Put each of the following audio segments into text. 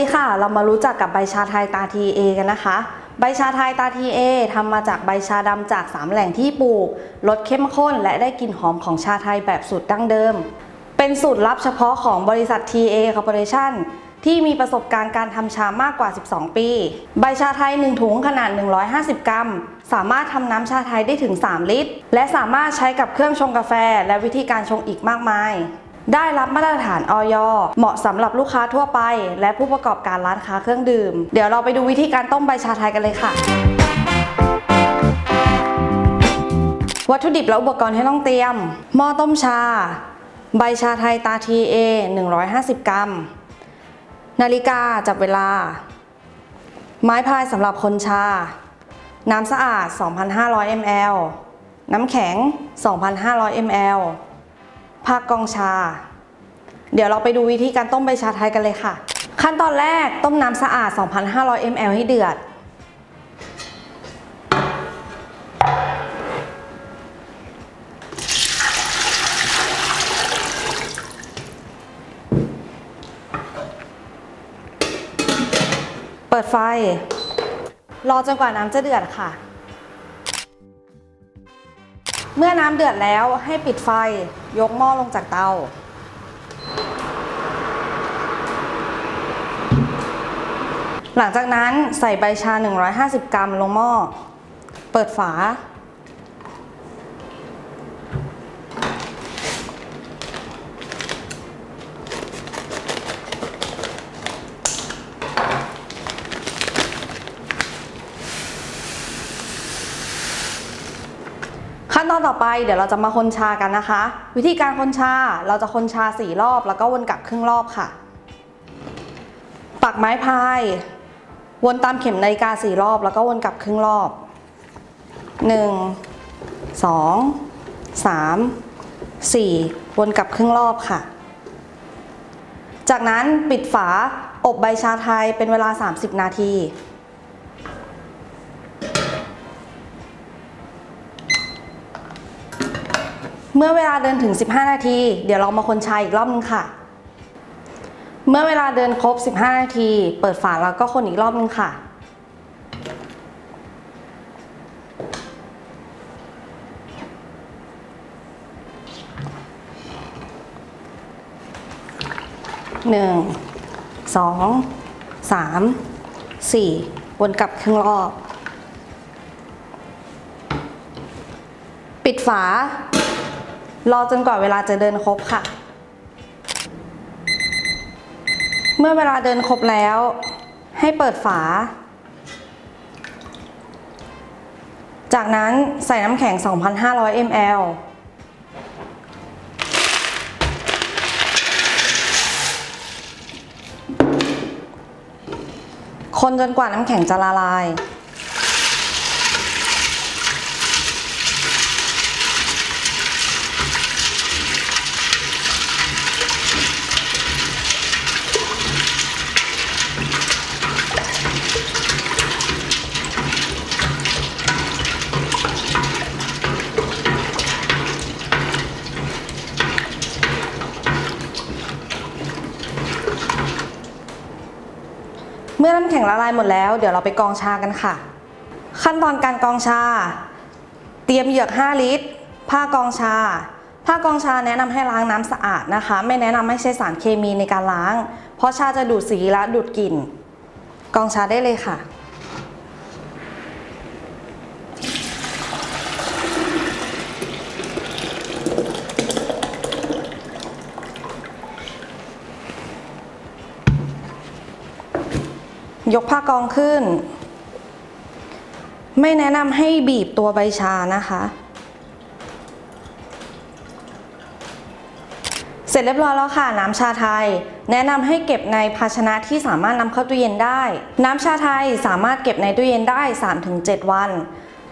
ดีค่ะ เรามารู้จักกับใบชาไทยตาทีเอกันนะคะ ใบชาไทยตาทีเอทำมาจากใบชาดำจาก 3 แหล่งที่ปลูก รสเข้มข้นและได้กลิ่นหอมของชาไทยแบบสูตรดั้งเดิม เป็นสูตรลับเฉพาะของบริษัท TA Corporation ที่มีประสบการณ์การทำชามากกว่า 12 ปี ใบชาไทย 1 ถุงขนาด 150 กรัม สามารถทำน้ำชาไทยได้ถึง 3 ลิตร และสามารถใช้กับเครื่องชงกาแฟ และวิธีการชงอีกมากมาย ได้รับมาตรฐานออยเหมาะสำหรับลูกค้าทั่วไป และผู้ประกอบการร้านค้าเครื่องดื่ม เดี๋ยวเราไปดูวิธีการต้มใบชาไทยกันเลยค่ะ วัตถุดิบและอุปกรณ์ที่ต้องเตรียม หม้อต้มชา ใบชาไทยตาทีเอ150 กรัม นาฬิกาจับเวลา ไม้พายสำหรับคนชา น้ำสะอาด 2,500 ml น้ำแข็ง 2,500 ml ผ้ากองชา เดี๋ยวเราไปดูวิธีการต้มใบชาไทยกันเลยค่ะ ขั้นตอนแรกต้มน้ำสะอาด 2,500 ml ให้เดือด เปิดไฟ รอจนกว่าน้ำจะเดือดค่ะ เมื่อน้ำเดือดแล้วให้ปิดไฟยกหม้อลงจากเตา หลังจากนั้นใส่ใบชา 150 กรัมลงหม้อ เปิดฝา ขั้นตอนต่อไปเดี๋ยวเราจะมาคนชากันนะคะ วิธีการคนชาเราจะคนชาสี่รอบ แล้วก็วนกลับครึ่งรอบค่ะ ปักไม้พาย วนตามเข็มนาฬิกาสี่รอบ แล้วก็วนกลับครึ่งรอบ 1 2 3 4 วนกลับครึ่งรอบค่ะ จากนั้นปิดฝาอบใบชาไทยเป็นเวลา 30 นาที เมื่อเวลาเดินถึง 15 นาที เดี๋ยวเรามาคนชายอีกรอบนึงค่ะ เมื่อเวลาเดินครบ 15 นาที เปิดฝาแล้วก็คนอีกรอบนึงค่ะหนึ่งสองสามสี่วนกลับครึ่งรอบ ปิดฝา รอจนกว่าเวลาจะเดินครบค่ะ เมื่อเวลาเดินครบแล้ว ให้เปิดฝา จากนั้นใส่น้ำแข็ง 2,500 ml คนจนกว่าน้ำแข็งจะละลาย เมื่อน้ำแข็งละลายหมดแล้ว เดี๋ยวเราไปกรองชากันค่ะ ขั้นตอนการกรองชา เตรียมเหยือก 5 ลิตร ผ้ากรองชา ผ้ากรองชาแนะนำให้ล้างน้ำสะอาดนะคะ ไม่แนะนำให้ใช้สารเคมีในการล้าง เพราะชาจะดูดสีและดูดกลิ่นกรองชาได้เลยค่ะ ยกผ้ากองขึ้น ไม่แนะนำให้บีบตัวใบชานะคะ เสร็จเรียบร้อยแล้วค่ะ น้ำชาไทย แนะนำให้เก็บในภาชนะที่สามารถนำเข้าตู้เย็นได้ น้ำชาไทยสามารถเก็บในตู้เย็นได้ 3-7 วัน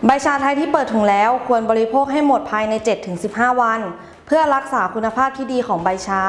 ใบชาไทยที่เปิดถุงแล้วควรบริโภคให้หมดภายใน 7-15 วัน เพื่อรักษาคุณภาพที่ดีของใบชา